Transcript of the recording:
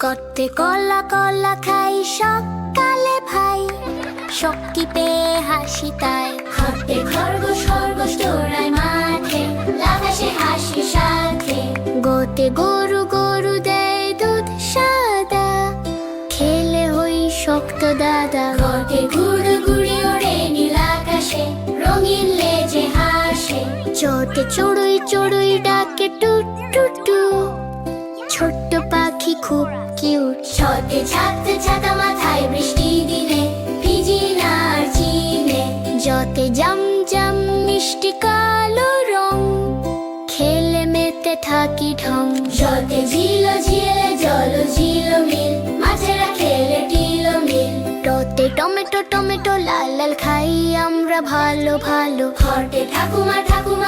করতে কলা কলা খাই সকালে ভাই। শক্তি পেয়ে হাসি তাই। হাঁটতে খরগোশ খরগোশ দৌড়ায় মাঠে লাফাসে হাসি সাথে। গোতে গরু গরু দেয় দুধ সাদা। খেলে হই শক্ত দাদা। ঘটে ঘুড়ে ঘুড়ে ওড়ে নীল আকাশে রঙিন লেজে হাসে। চোটে চড়ুই চড়ুই ডাকে টুট টুট টু ছোট্ট পাখি খুব কিউট। মাথায় ভিজি যতে জম জম মিষ্টি কালো রং, খেলে মেতে থাকি ঢং। যতে ঝিল ঝিলে জল ঝিল মিল, মাছেরা খেলে টিল মিল। টমেটো টমেটো লাল লাল খাই আমরা ভালো ভালো। ঘটে ঠাকুমা ঠাকুমা